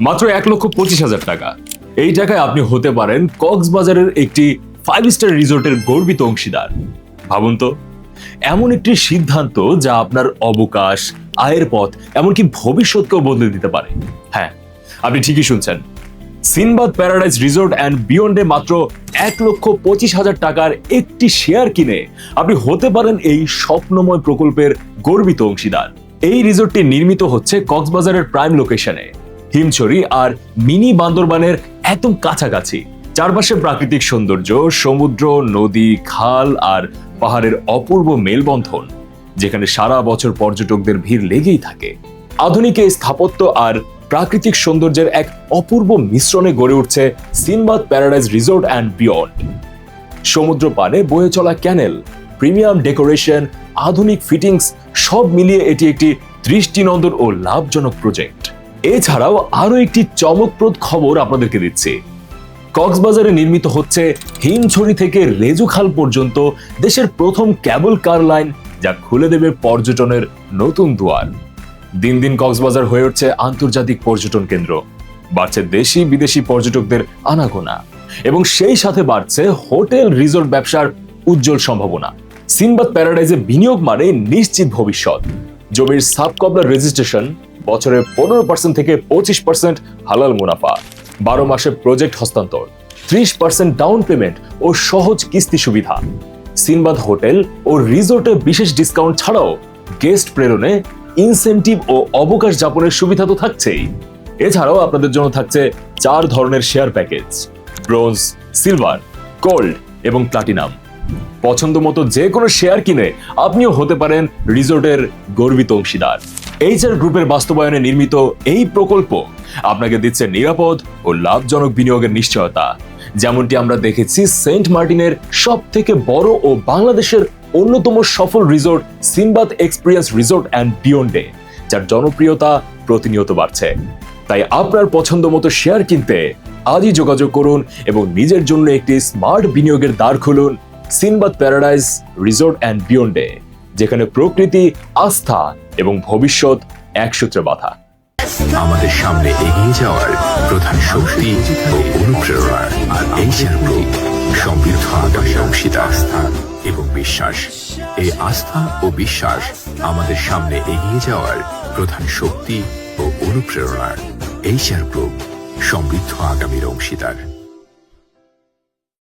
মাত্র এক লক্ষ পঁচিশ হাজার টাকা। এই টাকায় আপনি হতে পারেন কক্সবাজারের একটি ফাইভ স্টার রিসোর্টের গর্বিত অংশীদার। ভাবুন তো, এমন একটি সিদ্ধান্ত যা আপনার অবকাশ, আয়ের পথ, এমনকি ভবিষ্যৎকেও বদলে দিতে পারে। হ্যাঁ আপনি ঠিকই শুনছেন। সিনবাদ প্যারাডাইজ রিসোর্ট অ্যান্ড বিয়ন্ডে মাত্র এক লক্ষ পঁচিশ হাজার টাকার একটি শেয়ার কিনে আপনি হতে পারেন এই স্বপ্নময় প্রকল্পের গর্বিত অংশীদার। এই রিসোর্টটি নির্মিত হচ্ছে কক্সবাজারের প্রাইম লোকেশনে হিমছড়ি আর মিনি বান্দরবানের একদম কাছাকাছি। চারপাশে প্রাকৃতিক সৌন্দর্য, সমুদ্র, নদী, খাল আর পাহাড়ের অপূর্ব মেলবন্ধন, যেখানে সারা বছর পর্যটকদের ভিড় লেগেই থাকে। আধুনিক এই স্থাপত্য আর প্রাকৃতিক সৌন্দর্যের এক অপূর্ব মিশ্রণে গড়ে উঠছে Sinbad paradise resort and beyond. সমুদ্র পানে বয়ে চলা ক্যানেল, প্রিমিয়াম ডেকোরেশন, আধুনিক ফিটিংস সব মিলিয়ে এটি একটি দৃষ্টিনন্দন ও লাভজনক প্রজেক্ট। এছাড়াও আরও একটি চমকপ্রদ খবর আপনাদেরকে দিচ্ছি। কক্সবাজারে নির্মিত হচ্ছে হিমছড়ি থেকে রেজুখাল পর্যন্ত দেশের প্রথম ক্যাবল কার লাইন যা খুলে দেবে পর্যটনের নতুন দুয়ার। দিন দিন কক্সবাজার হয়ে উঠছে আন্তর্জাতিক পর্যটন কেন্দ্র। বাড়ছে দেশি বিদেশি পর্যটকদের আনাগোনা। এবং সেই সাথে বাড়ছে হোটেল রিসোর্ট ব্যবসার উজ্জ্বল সম্ভাবনা। সিনবাদ প্যারাডাইজে বিনিয়োগ মানে নিশ্চিত ভবিষ্যৎ। জমির সাবকবলার রেজিস্ট্রেশন বছরে পনেরো পার্সেন্ট থেকে পঁচিশ পার্সেন্ট হালাল মুনাফা, বারো মাসে প্রজেক্ট হস্তান্তর, ত্রিশ পার্সেন্ট ডাউন পেমেন্ট ও সহজ কিস্তি সুবিধা। সিনবাদ হোটেল ও রিসোর্টে বিশেষ ডিসকাউন্ট ছাড়াও গেস্ট প্রেরণে ইনসেনটিভ ও অবকাশ যাপনের সুবিধা তো থাকছেই। এছাড়াও আপনাদের জন্য থাকছে চার ধরনের share package bronze silver gold এবং প্লাটিনাম পছন্দ মতো যে কোনো শেয়ার কিনে আপনিও হতে পারেন রিসোর্টের গর্বিত অংশীদার। এইচআর গ্রুপের বাস্তবায়নে নির্মিত এই প্রকল্প আপনাকে দিচ্ছে নিরাপদ ও লাভজনক বিনিয়োগের নিশ্চয়তা। যেমনটি আমরা দেখেছি সেন্ট মার্টিনের সব থেকে বড় ও বাংলাদেশের অন্যতম সফল resort Sinbad experience resort and বিয়ন্ডে, যার জনপ্রিয়তা প্রতিনিয়ত বাড়ছে। তাই আপনার পছন্দ মতো শেয়ার কিনতে আজই যোগাযোগ করুন এবং নিজের জন্য একটি স্মার্ট বিনিয়োগের দ্বার খুলুন সিনবাদ প্যারাডাইজ রিসোর্ট অ্যান্ড বিয়ন্ডে। যেখানে প্রকৃতি, আস্থা এবং ভবিষ্যৎ একসূত্রে বাঁধা। আমাদের সামনে এগিয়ে যাওয়ার প্রধান শক্তি ও অনুপ্রেরণা আর এশিয়ান গ্রুপ সমৃদ্ধ আগামী অংশীদার। আস্থা এবং বিশ্বাস, এই আস্থা ও বিশ্বাস আমাদের সামনে এগিয়ে যাওয়ার প্রধান শক্তি ও অনুপ্রেরণা। এশিয়ান গ্রুপ সমৃদ্ধ আগামীর অংশীদার।